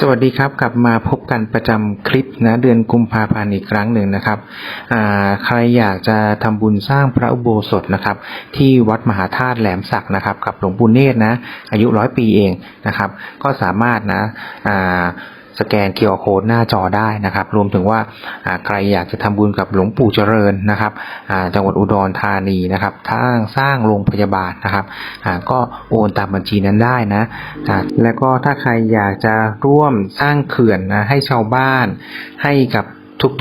สวัสดีครับ กลับมาพบกันประจำคลิปนะเดือนกุมภาพันธ์อีกครั้งหนึ่งนะครับใครอยากจะทำบุญสร้างพระอุโบสถนะครับ ที่วัดมหาธาตุแหลมศักนะครับกับหลวงปู่เนตรนะอายุร้อยปีเองนะครับ ก็สามารถนะอ่า สแกน QR Code หน้าจอได้นะครับ รวมถึงว่าใครอยากจะทำบุญกับหลวงปู่เจริญนะครับจังหวัดอุดรธานีนะครับทางสร้างโรงพยาบาลนะครับก็โอนตามบัญชีนั้นได้นะแล้วก็ถ้าใครอยากจะร่วมสร้างเขื่อนนะให้ชาวบ้านให้กับ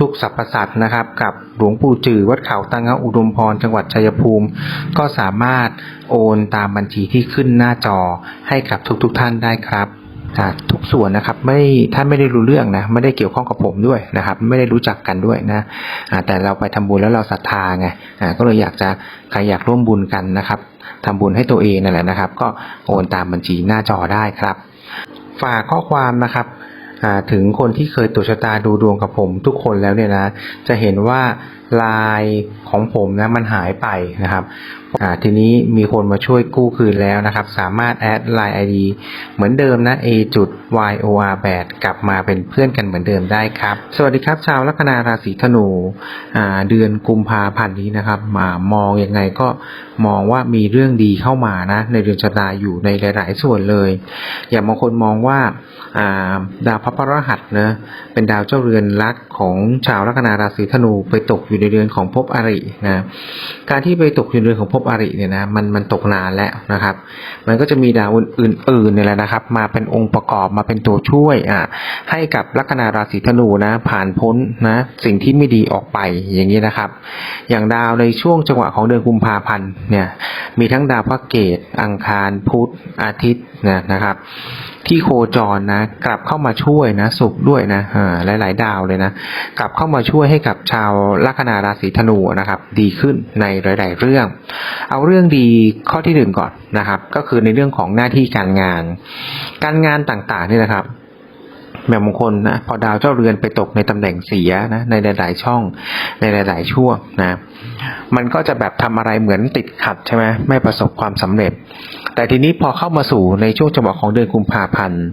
ทุกๆสรรพสัตว์นะครับ กับหลวงปู่จือวัดเขาตังเงาอุดมพรจังหวัดชัยภูมิ ก็สามารถโอนตามบัญชีที่ขึ้นหน้าจอให้กับทุกๆท่านได้ครับ ทุกส่วนนะครับไม่ท่านไม่ได้รู้เรื่องนะไม่ได้เกี่ยวข้องกับผมด้วยนะครับ ไม่ได้รู้จักกันด้วยนะแต่เราไปทำบุญแล้วเราศรัทธาไงก็เลยอยากจะใครอยากร่วมบุญกันนะครับทำบุญให้ตัวเองนั่นแหละนะครับ ก็โอนตามบัญชีหน้าจอได้ครับ ฝากข้อความนะครับถึงคนที่เคยตรวจชะตาดูดวงกับผมทุกคนแล้วเนี่ยนะ จะเห็นว่าลายของผมนะมันหายไปนะครับอ่าทีนี้มีคนมาช่วยกู้คืนแล้วนะครับ สามารถแอดไลน์ ID เหมือนเดิมนะ a จุด y o r 8กลับมาเป็นเพื่อนกันเหมือนเดิมได้ครับ สวัสดีครับชาวลัคนาราศีธนูอ่าเดือนกุมภาพันธ์นี้นะครับมามองยังไงก็มองว่ามีเรื่องดีเข้ามานะ ในเดือนชะตาอยู่ในหลาย ๆ ส่วนเลย อย่างบางคนมองว่าอ่าดาวพระพฤหัสนะเป็นดาวเจ้าเรือนรักของชาวลัคนาราศีธนูไปตกอยู่ในเรือนของภพอรินะการที่ไปตกอยู่ในเรือนของภพอริเนี่ยนะมันมันตกนานแล้วนะครับ มันก็จะมีดาวอื่นๆเนี่ยแหละนะครับ มาเป็นองค์ประกอบมาเป็นตัวช่วยอ่าให้กับลัคนาราศีธนูนะ ผ่านพ้นนะสิ่งที่ไม่ดีออกไปอย่างนี้นะครับ อย่างดาวในช่วงจังหวะของเดือนกุมภาพันธ์เนี่ยมีทั้งดาวพระเกตอังคารพุธอาทิตย์ นะนะครับ ที่โคจรนะ กลับเข้ามาช่วยนะสุขด้วยนะหลาหลายๆดาวเลยนะ กลับเข้ามาช่วยให้กับชาวลัคนาราศีธนูนะครับ ดีขึ้นในหลาย ๆ เรื่อง เอาเรื่องดีข้อที่หนึ่งก่อนนะครับ ก็คือในเรื่องของหน้าที่การงาน การงานต่างๆนี่นะครับ แบบบางคนนะพอดาวเจ้าเรือนไปตกในตำแหน่งเสียนะในหลาย ๆ ช่อง ในหลาย ๆ ช่วงนะมันก็จะแบบทำอะไรเหมือนติดขัดใช่ไหมไม่ประสบความสำเร็จ แต่ทีนี้พอเข้ามาสู่ในช่วงจังหวะของเดือนกุมภาพันธ์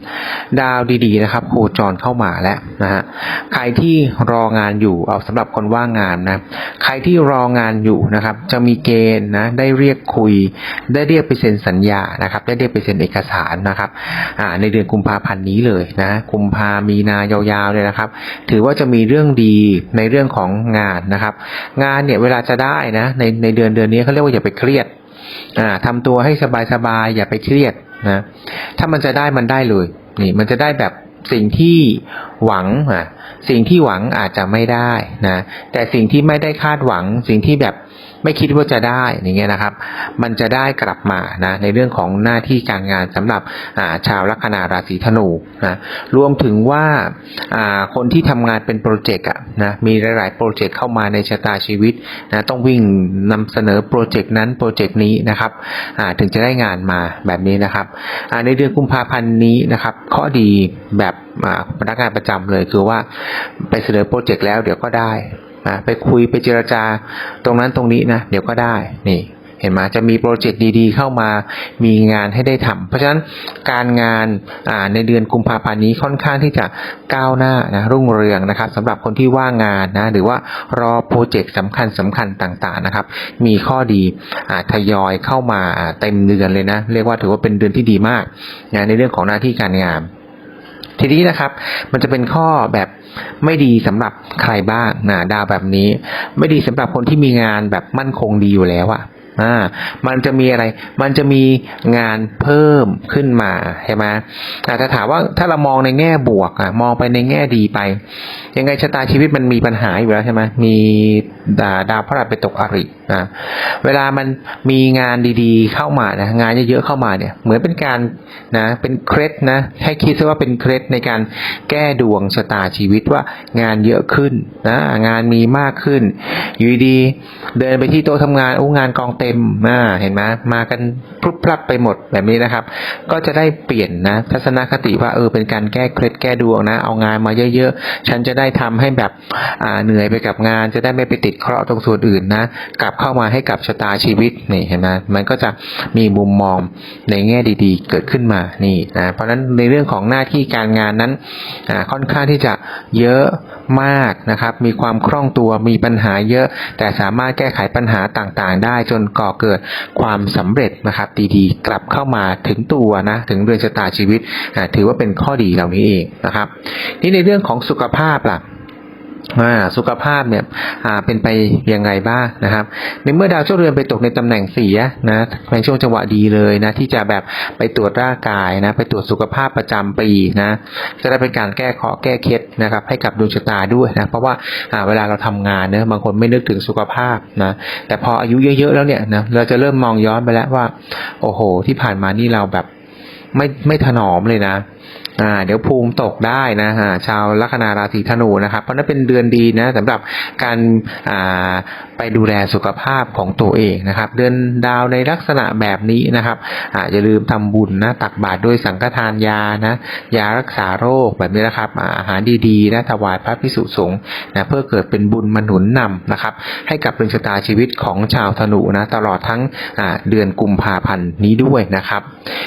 ดาวดี ๆ นะครับโคจรเข้ามาแล้วนะฮะใครที่รองานอยู่เอาสำหรับคนว่างงานนะใครที่รองานอยู่นะครับ จะมีเกณฑ์นะได้เรียกคุย ได้เรียกไปเซ็นสัญญานะครับ ได้เรียกไปเซ็นเอกสารนะครับในเดือนกุมภาพันธ์นี้เลยนะกุมภามีนายาวๆเลยนะครับ ถือว่าจะมีเรื่องดีในเรื่องของงานนะครับ งานเนี่ยเวลาจะได้นะในในเดือนเดือนนี้เขาเรียกว่าอย่าไปเครียดอ่าทำตัวให้สบายๆอย่าไปเครียดนะถ้ามันจะได้มันได้เลยนี่มันจะได้แบบ สิ่งที่หวังอะสิ่งที่หวังอาจจะไม่ได้นะแต่สิ่งที่ไม่ได้คาดหวัง สิ่งที่แบบไม่คิดว่าจะได้อย่างเงี้ยนะครับ มันจะได้กลับมานะในเรื่องของหน้าที่การงานสำหรับอ่าชาวลัคนาราศีธนูนะรวมถึงว่าอ่าคนที่ทำงานเป็นโปรเจกต์อะนะมีหลาย ๆ โปรเจกต์เข้ามาในชะตาชีวิตนะต้องวิ่งนำเสนอโปรเจกต์นั้นโปรเจกต์นี้นะครับอ่าถึงจะได้งานมาแบบนี้นะครับอ่าในเดือนกุมภาพันธ์นี้นะครับข้อดีแบบอ่าพนักงานประจำเลย คือว่าไปเสนอโปรเจกต์แล้วเดี๋ยวก็ได้นะไปคุยไปเจรจาตรงนั้นตรงนี้นะเดี๋ยวก็ได้นี่เห็นไหมจะมีโปรเจกต์ดีๆ เข้ามามีงานให้ได้ทำเพราะฉะนั้นการงานในเดือนกุมภาพันธ์นี้ค่อนข้างที่จะก้าวหน้านะรุ่งเรืองนะครับสำหรับคนที่ว่างงานนะหรือว่ารอโปรเจกต์สำคัญสำคัญต่างๆนะครับ มีข้อดีอทยอยเข้ามาอ่าเต็มเดือนเลยนะ เรียกว่าถือว่าเป็นเดือนที่ดีมากนะในเรื่องของหน้าที่การงาน ทีนี้นะครับ มันจะเป็นข้อแบบไม่ดีสำหรับใครบ้างนะดาวแบบนี้ ไม่ดีสำหรับคนที่มีงานแบบมั่นคงดีอยู่แล้วอะ อ่ามันจะมีอะไร มันจะมีงานเพิ่มขึ้นมาใช่ไหมแต่ถ้าถามว่าถ้าเรามองในแง่บวกอะมองไปในแง่ดีไป ยังไงชะตาชีวิตมันมีปัญหาอยู่แล้วใช่ไหมมีดาดาวพระราชไปตกอรินะเวลามันมีงานดีๆเข้ามานะงานเยอะๆเข้ามาเนี่ย เหมือนเป็นการนะเป็นเคล็ดนะให้คิดซะว่าเป็นเคล็ดในการแก้ดวงชะตาชีวิตว่างานเยอะขึ้นนะงานมีมากขึ้น อยู่ดีเดินไปที่โต๊ะทำงานโอ้งานกองเต็มเต็มอ่าเห็นไหมมากันพรุบพรับไปหมดแบบนี้นะครับ ก็จะได้เปลี่ยนนะ ทัศนคติว่าเออเป็นการแก้เคล็ดแก้ดวงนะ เอางานมาเยอะๆ ฉันจะได้ทำให้แบบอ่าเหนื่อยไปกับงาน จะได้ไม่ไปติดเคราะห์ตรงส่วนอื่นนะ กลับเข้ามาให้กับชะตาชีวิตนี่เห็นไหมมันก็จะมีมุมมองในแง่ดีๆ เกิดขึ้นมานี่นะเพราะฉะนั้นในเรื่องของหน้าที่การงานนั้นอ่าค่อนข้างที่จะเยอะมากนะครับ มีความคล่องตัวมีปัญหาเยอะ แต่สามารถแก้ไขปัญหาต่างๆ ได้จนก่อเกิดความสำเร็จนะครับดีๆ กลับเข้ามาถึงตัวนะถึงเรือนชะตาชีวิตถือว่าเป็นข้อดีเหล่านี้เองนะครับนี่ในเรื่องของสุขภาพล่ะ สุขภาพเนี่ยอ่าเป็นไปยังไงบ้างนะครับ ในเมื่อดาวเจ้าเรือนไปตกในตำแหน่งเสียนะในช่วงจังหวะดีเลยนะที่จะแบบไปตรวจร่างกายนะไปตรวจสุขภาพประจำปีนะจะได้เป็นการแก้เคราะห์แก้เคล็ดนะครับให้กับดวงชะตาด้วยนะเพราะว่าอ่าเวลาเราทำงานเนะบางคนไม่นึกถึงสุขภาพนะแต่พออายุเยอะๆแล้วเนี่ยนะเราจะเริ่มมองย้อนไปแล้วว่า โอ้โห ที่ผ่านมานี่เราแบบไม่ไม่ถนอมเลยนะ อ่าเดี๋ยวภูมิตกได้นะฮะชาวลัคนาราศีธนูนะครับเพราะนั่นเป็นเดือนดีนะสำหรับการอ่าไปดูแลสุขภาพของตัวเองนะครับ เดือนดาวในลักษณะแบบนี้นะครับอ่าอย่าลืมทำบุญนะตักบาตรด้วยสังฆทานยานะยารักษาโรคแบบนี้นะครับอาหารดีๆนะถวายพระพิสุสงฆ์นะเพื่อเกิดเป็นบุญมนุนนำนะครับ ให้กับดวงชะตาชีวิตของชาวธนูนะตลอดทั้งอ่าเดือนกุมภาพันธ์นี้ด้วยนะครับ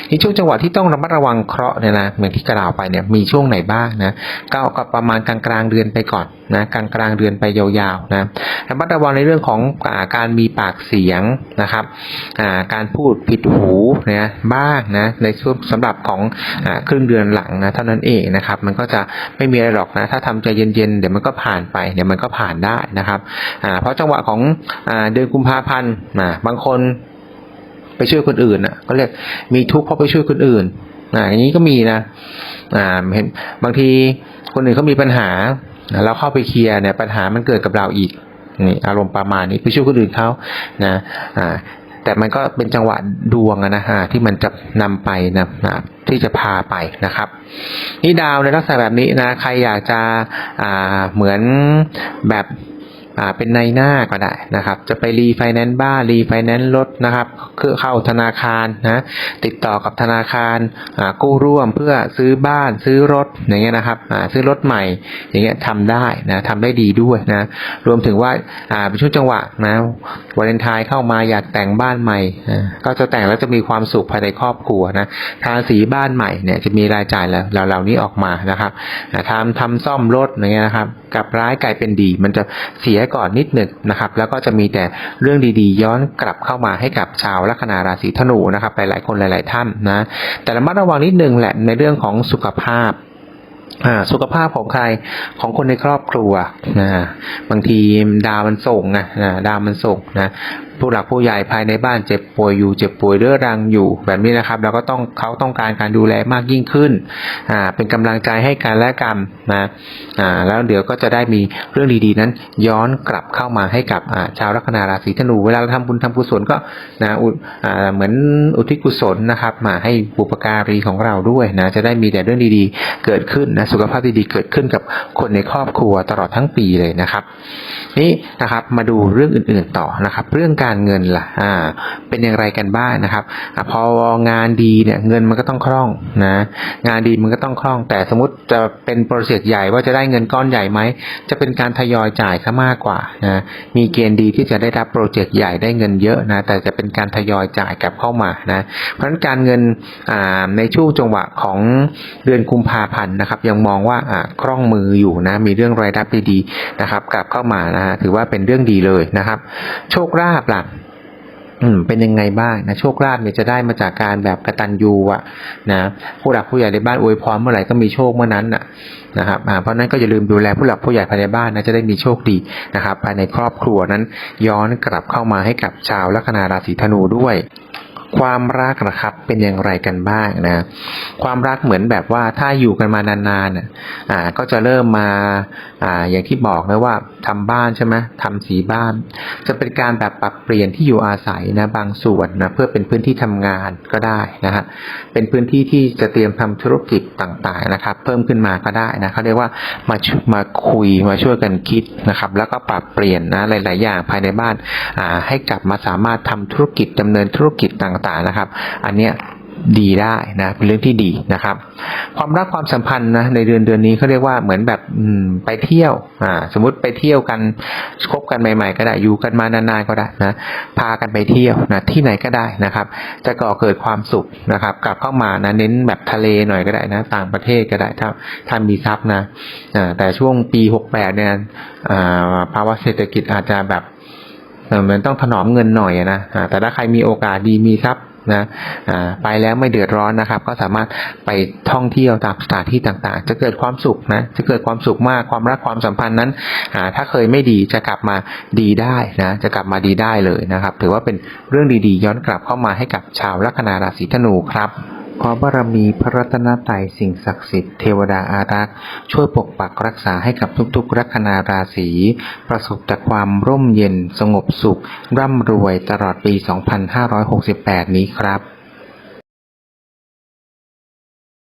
ในช่วงจังหวะที่ต้องระมัดระวังเคราะห์เนี่ยนะเหมือนที่กล่าวไปเนี่ยมีช่วงไหนบ้างนะก็ก็ประมาณกลางกลางเดือนไปก่อนนะกลางกลางเดือนไปยาวๆนะระมัดระวังในเรื่องของอาการมีปากเสียงนะครับการพูดผิดหูนะบ้างนะในช่วงสำหรับของอครึ่งเดือนหลังนะเท่านั้นเองนะครับ มันก็จะไม่มีอะไรหรอกนะถ้าทำใจเย็นๆเดี๋ยวมันก็ผ่านไปเดี๋ยวมันก็ผ่านได้นะครับเพราะจังหวะของอเดือนกุมภาพันธ์นะบางคนไปช่วยคนอื่นอะก็เรียกมีทุกข์เพราะไปช่วยคนอื่น อ่าอย่างนี้ก็มีนะอ่าเห็นบางทีคนอื่นเขามีปัญหาเราเข้าไปเคลียร์เนี่ยปัญหามันเกิดกับเราอีกนี่อารมณ์ประมาณนี้ไปช่วยคนอื่นเขานะอ่าแต่มันก็เป็นจังหวะดวงนะฮะที่มันจะนำไปนะนะที่จะพาไปนะครับ นี่ดาวในลักษณะแบบนี้นะ ใครอยากจะอ่าเหมือนแบบ เป็นในหน้าก็ได้นะครับ จะไปรีไฟแนนซ์บ้านรีไฟแนนซ์รถนะครับคือเข้าธนาคารนะติดต่อกับธนาคารอ่ากู้ร่วมเพื่อซื้อบ้านซื้อรถอย่างเงี้ยนะครับอ่าซื้อรถใหม่อย่างเงี้ยทำได้นะทำได้ดีด้วยนะรวมถึงว่าอ่าเป็นช่วงจังหวะนะวาเลนไทน์เข้ามาอยากแต่งบ้านใหม่อ่ก็จะแต่งแล้วจะมีความสุขภายในครอบครัวนะทาสีบ้านใหม่เนี่ยจะมีรายจ่ายแล้วเหล่านี้ออกมานะครับอ่าทำทำซ่อมรถอย่างเงี้ยนะครับกลับร้ายกลายเป็นดี มันจะเสียก่อนนิดหนึ่งนะครับ แล้วก็จะมีแต่เรื่องดีๆ ย้อนกลับเข้ามาให้กับชาวลัคนาราศีธนูนะครับหลายๆคนหลาย ๆ ท่านนะแต่ระมัดระวังนิดหนึ่งแหละในเรื่องของสุขภาพสุขภาพของใครของคนในครอบครัวนะบางทีดาวมันส่งนะดาวมันส่งนะผู้หลักผู้ใหญ่ภายในบ้านเจ็บป่วยอยู่เจ็บป่วยเรื้อรังอยู่แบบนี้นะครับ แล้วก็ต้องเขาต้องการการดูแลมากยิ่งขึ้นอ่าเป็นกำลังใจให้กันและกันนะอ่าแล้วเดี๋ยวก็จะได้มีเรื่องดีๆ นั้น ย้อนกลับเข้ามาให้กับอ่าชาวลัคนาราศีธนู เวลาเราทำบุญทำกุศลก็นะอุอ่าเหมือนอุทิศกุศลนะครับ มาให้บุปการีของเราด้วยนะจะได้มีแต่เรื่องดีๆ เกิดขึ้นนะสุขภาพดีๆเกิดขึ้นกับคนในครอบครัวตลอดทั้งปีเลยนะครับ นี่นะครับมาดูเรื่องอื่นๆต่อนะครับ เรื่องการการเงินล่ะอ่าเป็นอย่างไรกันบ้างนะครับอพองานดีเนี่ยเงินมันก็ต้องคล่องนะงานดีมันก็ต้องคล่อง แต่สมมติจะเป็นโปรเจกต์ใหญ่ว่าจะได้เงินก้อนใหญ่ไหมจะเป็นการทยอยจ่ายซะมากกว่านะมีเกณฑ์ดีที่จะได้รับโปรเจกต์ใหญ่ได้เงินเยอะนะแต่จะเป็นการทยอยจ่ายกลับเข้ามานะเพราะฉะนั้นการเงินอ่าในช่วงจังหวะของเดือนกุมภาพันธ์นะครับ ยังมองว่าอ่าคล่องมืออยู่นะมีเรื่องรายรับดีๆนะครับ กลับเข้ามานะฮะถือว่าเป็นเรื่องดีเลยนะครับ โชคลาภล่ะเป็นยังไงบ้างนะโชคลาภเนี่ยจะได้มาจากการแบบกระตันยูอะนะผู้หลักผู้ใหญ่ในบ้านอวยพรเมื่อไหร่ก็มีโชคเมื่อนั้นน่ะนะครับเพราะนั้นก็อย่าลืมดูแลผู้หลักผู้ใหญ่ภายในบ้านนะจะได้มีโชคดีนะครับภายในครอบครัวนั้นย้อนกลับเข้ามาให้กับชาวลัคนาราศีธนูด้วย ความรักนะครับเป็นอย่างไรกันบ้างนะ ความรักเหมือนแบบว่าถ้าอยู่กันมานานๆน่ะอ่าก็จะเริ่มมาอ่าอย่างที่บอกนะว่าทำบ้านใช่ไหมทำสีบ้าน จะเป็นการแบบปรับเปลี่ยนที่อยู่อาศัยนะบางส่วนนะเพื่อเป็นพื้นที่ทำงานก็ได้นะฮะเป็นพื้นที่ที่จะเตรียมทำธุรกิจต่างๆนะครับ เพิ่มขึ้นมาก็ได้นะเขาเรียกว่ามามาคุยมาช่วยกันคิดนะครับ แล้วก็ปรับเปลี่ยนนะหลาย ๆ อย่างภายในบ้านอ่าให้กลับมาสามารถทำธุรกิจดำเนินธุรกิจต่างๆนะครับ อันเนี้ยดีได้นะเป็นเรื่องที่ดีนะครับ ความรักความสัมพันธ์นะในเดือนเดือนนี้เขาเรียกว่าเหมือนแบบไปเที่ยวอ่าสมมติไปเที่ยวกันคบกันใหม่ ๆ ก็ได้อยู่กันมานานๆก็ได้นะพากันไปเที่ยวนะที่ไหนก็ได้นะครับ จะก่อเกิดความสุขนะครับ กลับเข้ามานะเน้นแบบทะเลหน่อยก็ได้นะ ต่างประเทศก็ได้ถ้าถ้ามีทรัพย์นะอ่าแต่ช่วงปีหกแปดเนี่ยอ่าภาวะเศรษฐกิจอาจจะแบบ มันต้องถนอมเงินหน่อยอะนะแต่ถ้าใครมีโอกาสดีมีทรัพย์นะไปแล้วไม่เดือดร้อนนะครับ ก็สามารถไปท่องเที่ยวตามสถานที่ต่างๆ จะเกิดความสุขนะจะเกิดความสุขมากความรักความสัมพันธ์นั้นถ้าเคยไม่ดีจะกลับมาดีได้นะจะกลับมาดีได้เลยนะครับ ถือว่าเป็นเรื่องดีๆ ย้อนกลับเข้ามาให้กับชาวลัคนาราศีธนูครับ ขอบารมีพระรัตนตรัยสิ่งศักดิ์สิทธิ์เทวดาอารักษ์ช่วยปกปักรักษาให้กับทุกๆ ลัคนาราศีประสบแต่ความร่มเย็นสงบสุข ร่ำรวยตลอดปี 2568 นี้ครับ